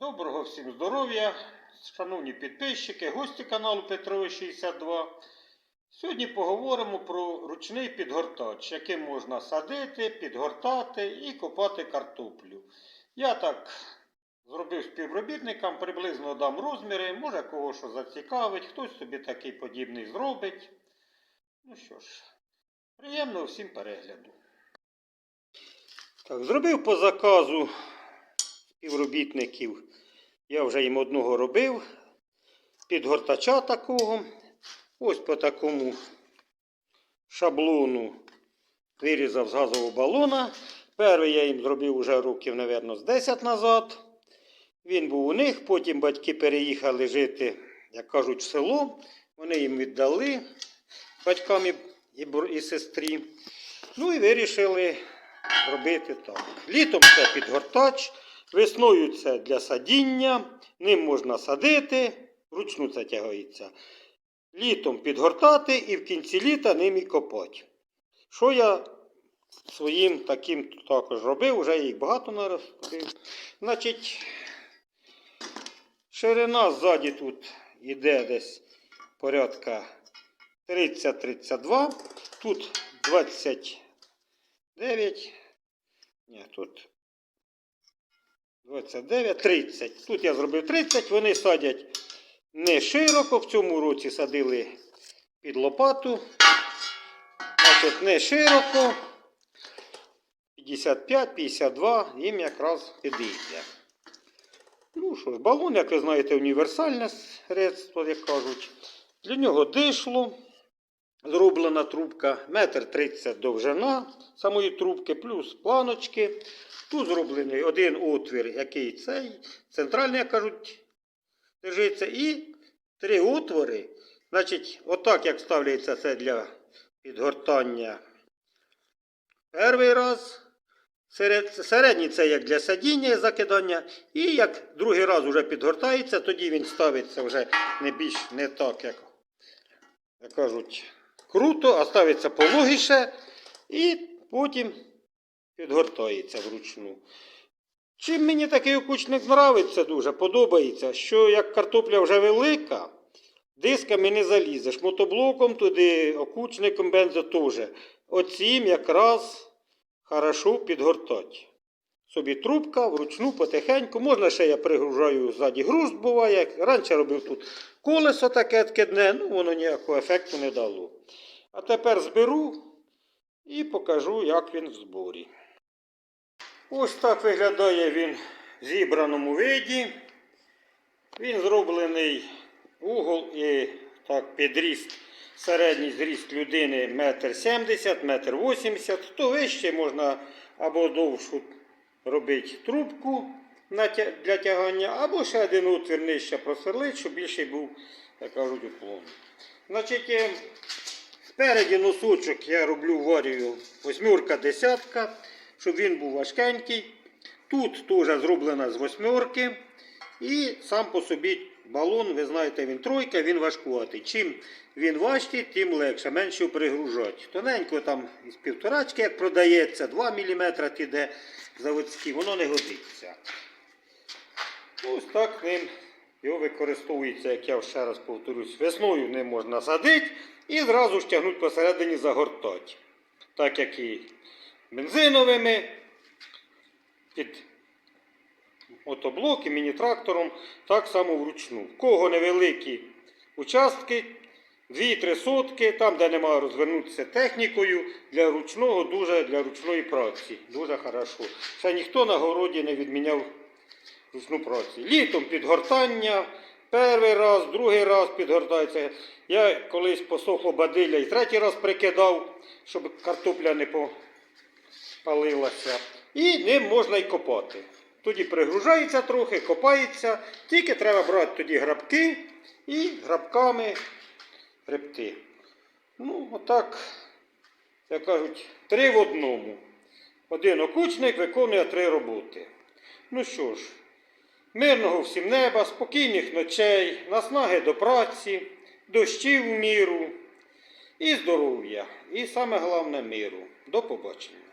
Доброго всім здоров'я, шановні підписчики, гості каналу Петрович 62. Сьогодні поговоримо про ручний підгортач, яким можна садити, підгортати і копати картоплю. Я так зробив співробітникам, приблизно дам розміри, може кого що зацікавить, хтось собі такий подібний зробить. Ну що ж, приємного всім перегляду. Так, зробив по заказу співробітників. Я вже їм одного робив. Підгортача такого. Ось по такому шаблону вирізав з газового балона. Перший я їм зробив уже років, мабуть, з 10 назад. Він був у них, потім батьки переїхали жити, як кажуть, в село. Вони їм віддали батькам і, і, і сестрі. Ну і вирішили робити так. Літом це підгортач, весною це для садіння, ним можна садити, вручну це тягається. Літом підгортати і в кінці літа ним і копати. Що я своїм таким також робив, вже їх багато наробив. Значить, ширина ззаді тут йде десь порядка 30-32, тут 29. Ні, тут 29, 30. Тут я зробив 30, вони садять не широко. В цьому році садили під лопату. Значить, не широко. 55, 52, їм якраз підійде. Ну що ж, балон, як ви знаєте, універсальне средство, як кажуть. Для нього дишло. Зроблена трубка, метр 30 довжина самої трубки, плюс планочки. Тут зроблений один отвір, який цей, центральний, як кажуть, держиться, і три отвори. Значить, отак, як ставляється це для підгортання перший раз. Серед- Середній це як для садіння і закидання. І як другий раз вже підгортається, тоді він ставиться вже не більш не так, як, як кажуть, круто, а ставиться пологіше і потім підгортається вручну. Чим мені такий окучник нравиться дуже, подобається, що як картопля вже велика, дисками не залізеш. Мотоблоком туди, окучником бензо теж. Оцім якраз хорошо підгортати. Собі трубка, вручну, потихеньку. Можна ще я пригружаю ззаді груз, буває. Раніше робив тут колесо таке откидне, ну воно ніякого ефекту не дало. А тепер зберу і покажу, як він в зборі. Ось так виглядає він в зібраному виді. Він зроблений угол і так підріст, середній зріст людини 1,70 м, 1,80 м. Хто вище можна або довшу робити трубку для тягання, або ще один отвір нижче просверлить, щоб більший був, як кажуть, уклон. Значить, е, спереді носочок я роблю варію восьмерка, десятка, щоб він був важкенький. Тут теж зроблена з восьмерки. І сам по собі балон, ви знаєте, він тройка, він важкуватий. Чим він важчий, тим легше, менше пригружати. Тоненько там із півторачки, як продається, 2 мм іде заводський, воно не годиться. Ось так ним його використовується, як я ще раз повторюсь, весною ним можна садити і зразу ж тягнути посередині загортати. Так як і бензиновими під мотоблок і міні-трактором, так само вручну. В кого невеликі участки, 2-3 сотки, там, де немає розвернутися технікою, для ручного, дуже для ручної праці. Дуже хорошо. Ще ніхто на городі не відміняв ручну працю. Літом підгортання, перший раз, другий раз підгортається. Я колись посохло бадилля і третій раз прикидав, щоб картопля не попалилася. І ним можна й копати. Тоді пригружається трохи, копається, тільки треба брати тоді грабки і грабками гребти. Ну, отак, як кажуть, три в одному. Один окучник виконує три роботи. Ну що ж, мирного всім неба, спокійних ночей, наснаги до праці, дощів в міру і здоров'я. І саме головне миру. До побачення.